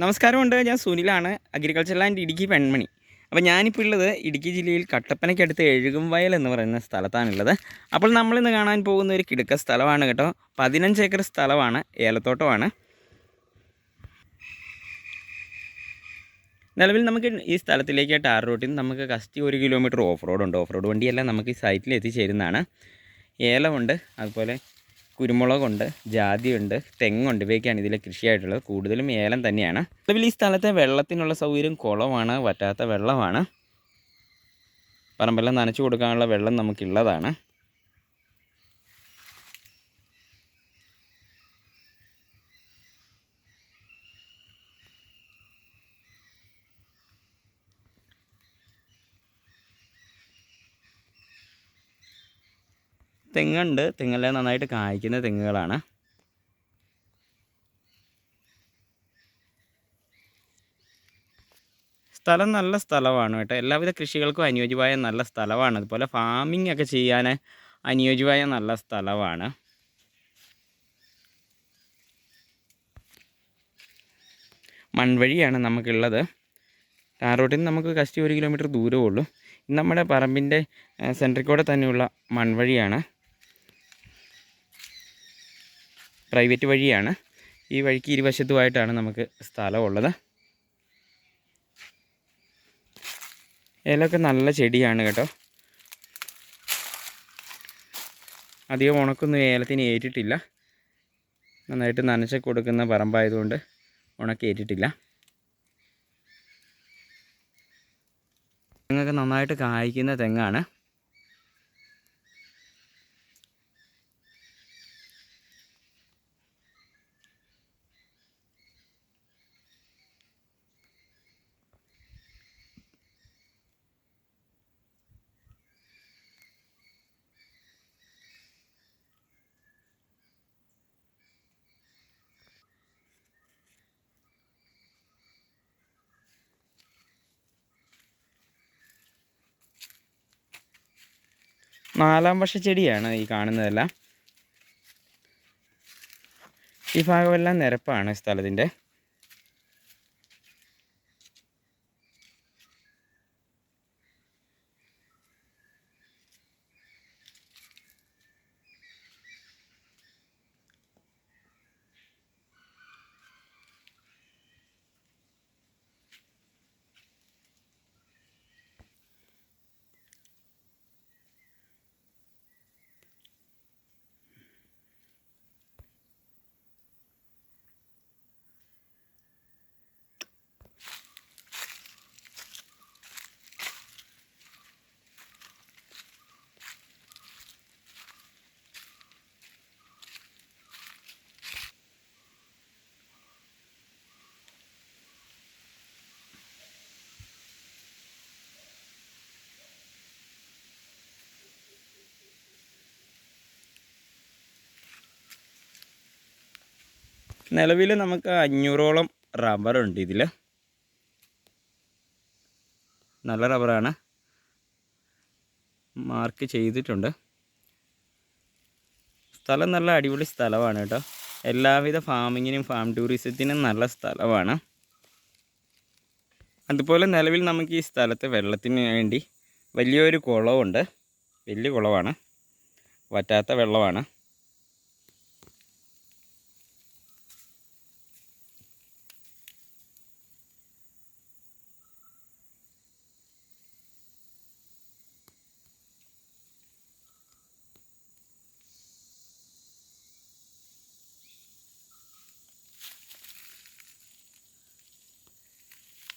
നമസ്കാരമുണ്ട്. ഞാൻ സുനിലാണ്. അഗ്രികൾച്ചർ ലാൻഡ് ഇടുക്കി പെൺമണി. അപ്പോൾ ഞാനിപ്പോൾ ഉള്ളത് ഇടുക്കി ജില്ലയിൽ കട്ടപ്പനയ്ക്കടുത്ത് എഴുകുംവയൽ എന്ന് പറയുന്ന സ്ഥലത്താണുള്ളത്. അപ്പോൾ നമ്മളിന്ന് കാണാൻ പോകുന്ന ഒരു കിടുക്ക സ്ഥലമാണ് കേട്ടോ. പതിനഞ്ച് ഏക്കർ സ്ഥലമാണ്. ഏലത്തോട്ടമാണ്. നിലവിൽ നമുക്ക് ഈ സ്ഥലത്തിലേക്ക് ടാർ റൂട്ടിൽ നമുക്ക് കസ്റ്റി ഒരു കിലോമീറ്റർ ഓഫ് റോഡ് ഉണ്ട് ഓഫ് റോഡ് വണ്ടിയെല്ലാം നമുക്ക് ഈ സൈറ്റിൽ എത്തിച്ചേരുന്നതാണ്. ഏലമുണ്ട്. അതുപോലെ കുരുമുളകുണ്ട് ജാതിയുണ്ട് തെങ്ങുണ്ട്. ഇവയൊക്കെയാണ് ഇതിലെ കൃഷിയായിട്ടുള്ളത്. കൂടുതലും ഏലം തന്നെയാണ്. ഈ സ്ഥലത്തെ വെള്ളത്തിനുള്ള സൗകര്യം കുളമാണ് വറ്റാത്ത വെള്ളമാണ്. പറമ്പെല്ലാം നനച്ചു കൊടുക്കാനുള്ള വെള്ളം നമുക്കുള്ളതാണ്. തെങ്ങുണ്ട്. തെങ്ങെല്ലാം നന്നായിട്ട് കായ്ക്കുന്ന തെങ്ങുകളാണ്. സ്ഥലം നല്ല സ്ഥലമാണ് കേട്ടോ. എല്ലാവിധ കൃഷികൾക്കും അനുയോജ്യമായ നല്ല സ്ഥലമാണ്. അതുപോലെ ഫാമിംഗ് ഒക്കെ ചെയ്യാൻ അനുയോജ്യമായ നല്ല സ്ഥലമാണ്. മൺവഴിയാണ് നമുക്കുള്ളത്. ടാർ നിന്ന് നമുക്ക് കസ്റ്റി ഒരു കിലോമീറ്റർ ദൂരമേ ഉള്ളൂ. നമ്മുടെ പറമ്പിന്റെ സെൻട്രിൽ തന്നെയുള്ള മൺവഴിയാണ്. പ്രൈവറ്റ് വഴിയാണ്. ഈ വഴിക്ക് ഇരുവശത്തുമായിട്ടാണ് നമുക്ക് സ്ഥലമുള്ളത്. ഏലമൊക്കെ നല്ല ചെടിയാണ് കേട്ടോ. അധികം ഉണക്കൊന്നും ഏലത്തിന് ഏറ്റിട്ടില്ല. നന്നായിട്ട് നനച്ച കൊടുക്കുന്ന പറമ്പായതുകൊണ്ട് ഉണക്കേറ്റിട്ടില്ല നിങ്ങൾക്ക് നന്നായിട്ട് കായ്ക്കുന്ന തെങ്ങാണ്. നാലാം വർഷ ചെടിയാണ് ഈ കാണുന്നതെല്ലാം. ഈ ഭാഗമെല്ലാം നിരപ്പാണ് സ്ഥലത്തിന്റെ. നിലവിൽ നമുക്ക് അഞ്ഞൂറോളം റബ്ബറുണ്ട് ഇതിൽ നല്ല റബ്ബറാണ് മാർക്ക് ചെയ്തിട്ടുണ്ട്. സ്ഥലം നല്ല അടിപൊളി സ്ഥലമാണ് കേട്ടോ. എല്ലാവിധ ഫാമിങ്ങിനും ഫാം ടൂറിസത്തിനും നല്ല സ്ഥലമാണ്. അതുപോലെ നിലവിൽ നമുക്ക് ഈ സ്ഥലത്ത് വെള്ളത്തിന് വേണ്ടി വലിയൊരു കുളമുണ്ട് വലിയ കുളമാണ് വറ്റാത്ത വെള്ളമാണ്.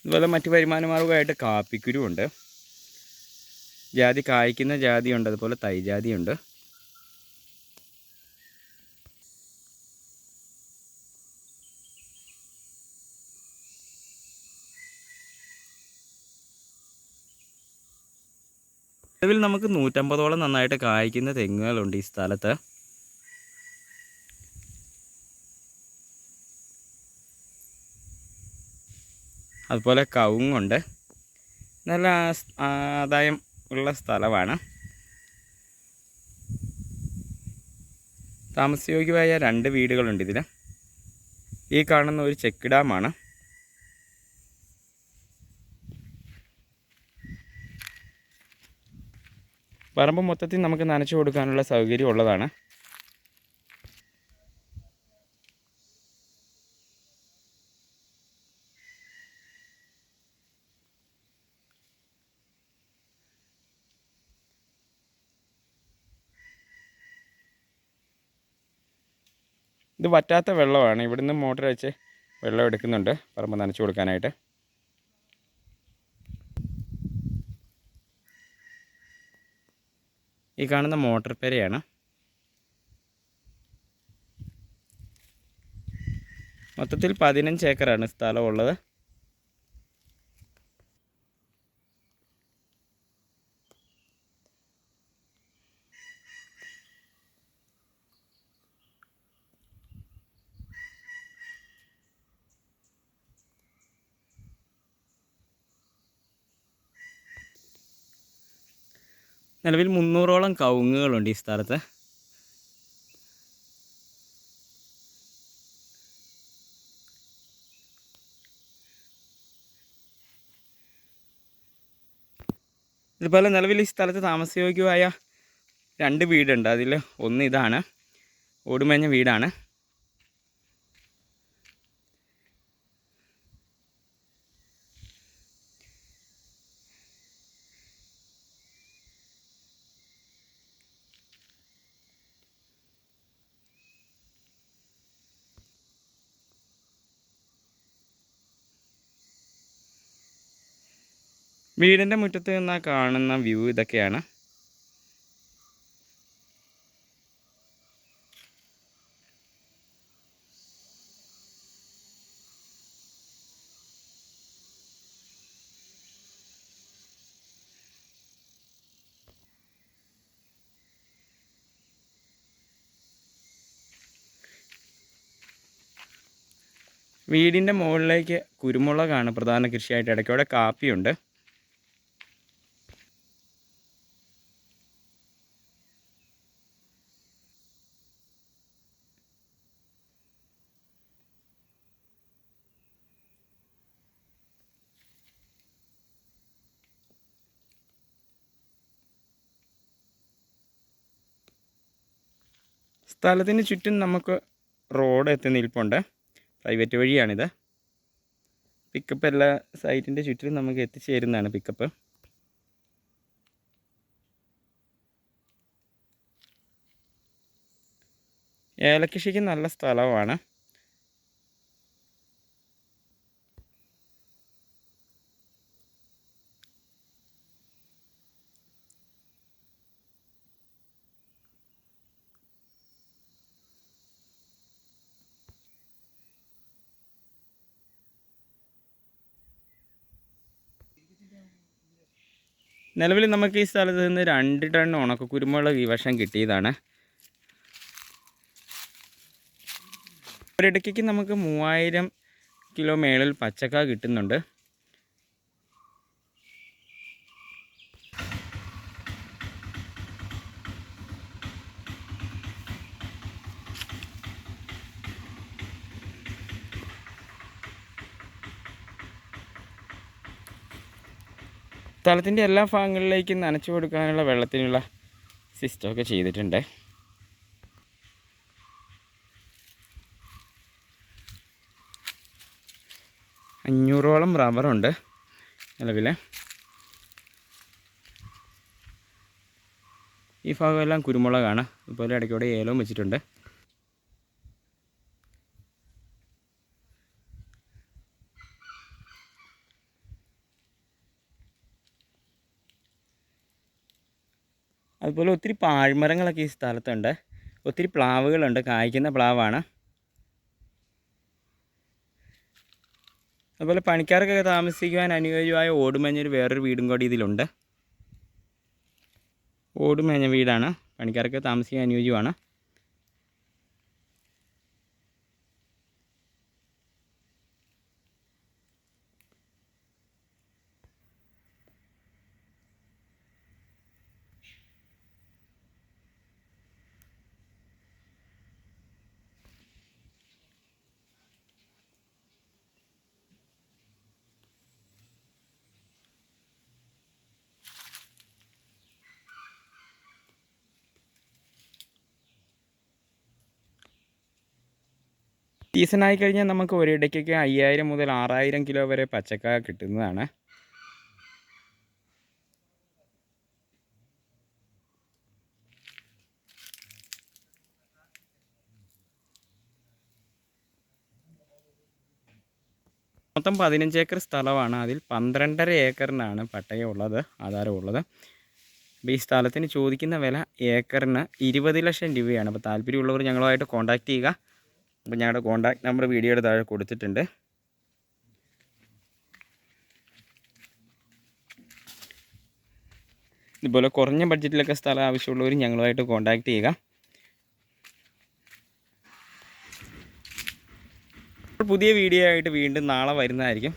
അതുപോലെ മറ്റ് വരുമാന മാർഗമായിട്ട് കാപ്പിക്കുരുണ്ട് ജാതി കായ്ക്കുന്ന ജാതിയുണ്ട് അതുപോലെ തൈ ജാതിയുണ്ട്. നിലവിൽ നമുക്ക് നൂറ്റമ്പതോളം നന്നായിട്ട് കായ്ക്കുന്ന തെങ്ങുകളുണ്ട് ഈ സ്ഥലത്ത്. അതുപോലെ കവുങ്ങുണ്ട്. നല്ല ആദായം ഉള്ള സ്ഥലമാണ്. താമസയോഗ്യമായ രണ്ട് വീടുകളുണ്ട് ഇതിൽ ഈ കാണുന്ന ഒരു ചെക്ക് ഡാമാണ്. പറമ്പ് മൊത്തത്തിൽ നമുക്ക് നനച്ചു കൊടുക്കാനുള്ള സൗകര്യം ഉള്ളതാണ്. ഇത് വറ്റാത്ത വെള്ളമാണ്. ഇവിടുന്ന് മോട്ടർ വെച്ച് വെള്ളം എടുക്കുന്നുണ്ട്. പറമ്പ് നനച്ചു കൊടുക്കാനായിട്ട്. ഈ കാണുന്ന മോട്ടർ പെരയാണ്. മൊത്തത്തിൽ പതിനഞ്ച് ഏക്കറാണ് സ്ഥലമുള്ളത്. നിലവിൽ മുന്നൂറോളം കവുങ്ങുകളുണ്ട് ഈ സ്ഥലത്ത്. ഇതുപോലെ നിലവിൽ ഈ സ്ഥലത്ത് താമസയോഗ്യമായ രണ്ട് വീടുണ്ട്. അതിൽ ഒന്ന് ഇതാണ്. ഓടുമേഞ്ഞ വീടാണ്. വീടിന്റെ മുറ്റത്ത് നിന്ന് കാണുന്ന വ്യൂ ഇതൊക്കെയാണ്. വീടിന്റെ മുകളിലേക്ക് കുരുമുളകാണ് പ്രധാന കൃഷിയായിട്ട് ഇടയ്ക്കോടെ കാപ്പിയുണ്ട്. സ്ഥലത്തിന് ചുറ്റും നമുക്ക് റോഡ് എത്തി നിൽപ്പുണ്ട്. പ്രൈവറ്റ് വഴിയാണിത്. പിക്കപ്പ് എല്ലാ സൈറ്റിന്റെ ചുറ്റിലും നമുക്ക് എത്തിച്ചേരുന്നതാണ് പിക്കപ്പ് ഏലക്കൃഷിക്ക് നല്ല സ്ഥലമാണ്. നിലവിൽ നമുക്ക് ഈ സ്ഥലത്ത് നിന്ന് രണ്ട് ടൺ ഉണക്ക കുരുമുളക് ഈ വർഷം കിട്ടിയതാണ്. ഒരിടയ്ക്ക് നമുക്ക് മൂവായിരം കിലോ മേളിൽ പച്ചക്ക കിട്ടുന്നുണ്ട്. സ്ഥലത്തിന്റെ എല്ലാ ഭാഗങ്ങളിലേക്കും നനച്ചു കൊടുക്കാനുള്ള വെള്ളത്തിനുള്ള സിസ്റ്റമൊക്കെ ചെയ്തിട്ടുണ്ട്. അഞ്ഞൂറോളം റബ്ബറുണ്ട് നിലവിൽ ഈ ഭാഗമെല്ലാം കുരുമുളകാണ്. അതുപോലെ ഇടയ്ക്കൂടെ ഏലവും വെച്ചിട്ടുണ്ട്. അതുപോലെ ഒത്തിരി പാഴ്മരങ്ങളൊക്കെ ഈ സ്ഥലത്തുണ്ട്. ഒത്തിരി പ്ലാവുകളുണ്ട്. കായ്ക്കുന്ന പ്ലാവാണ്. അതുപോലെ പണിക്കാർക്കൊക്കെ താമസിക്കുവാൻ അനുയോജ്യമായ ഓടുമേഞ്ഞൊരു വേറൊരു വീടും കൂടി ഇതിലുണ്ട്. ഓടുമേഞ്ഞ വീടാണ്. പണിക്കാർക്ക് താമസിക്കാൻ അനുയോജ്യമാണ്. സീസൺ ആയി കഴിഞ്ഞാൽ നമുക്ക് ഒരിടയ്ക്കൊക്കെ അയ്യായിരം മുതൽ ആറായിരം കിലോ വരെ പച്ചക്ക കിട്ടുന്നതാണ്. മൊത്തം പതിനഞ്ച് ഏക്കർ സ്ഥലമാണ്. അതിൽ പന്ത്രണ്ടര ഏക്കറിനാണ് പട്ടയം ഉള്ളത് ആധാരം ഉള്ളത് അപ്പോൾ ഈ സ്ഥലത്തിന് ചോദിക്കുന്ന വില ഏക്കറിന് ഇരുപത് ലക്ഷം രൂപയാണ്. അപ്പോൾ താല്പര്യമുള്ളവർ ഞങ്ങളുമായിട്ട് കോൺടാക്റ്റ് ചെയ്യുക. അപ്പോൾ ഞങ്ങളുടെ കോൺടാക്റ്റ് നമ്പർ വീഡിയോയുടെ താഴെ കൊടുത്തിട്ടുണ്ട്. ഇതുപോലെ കുറഞ്ഞ ബഡ്ജറ്റിലൊക്കെ സ്ഥലം ആവശ്യമുള്ളവർ ഞങ്ങളുമായിട്ട് കോൺടാക്റ്റ് ചെയ്യുക. പുതിയ വീഡിയോ ആയിട്ട് വീണ്ടും നാളെ വരുന്നതായിരിക്കും.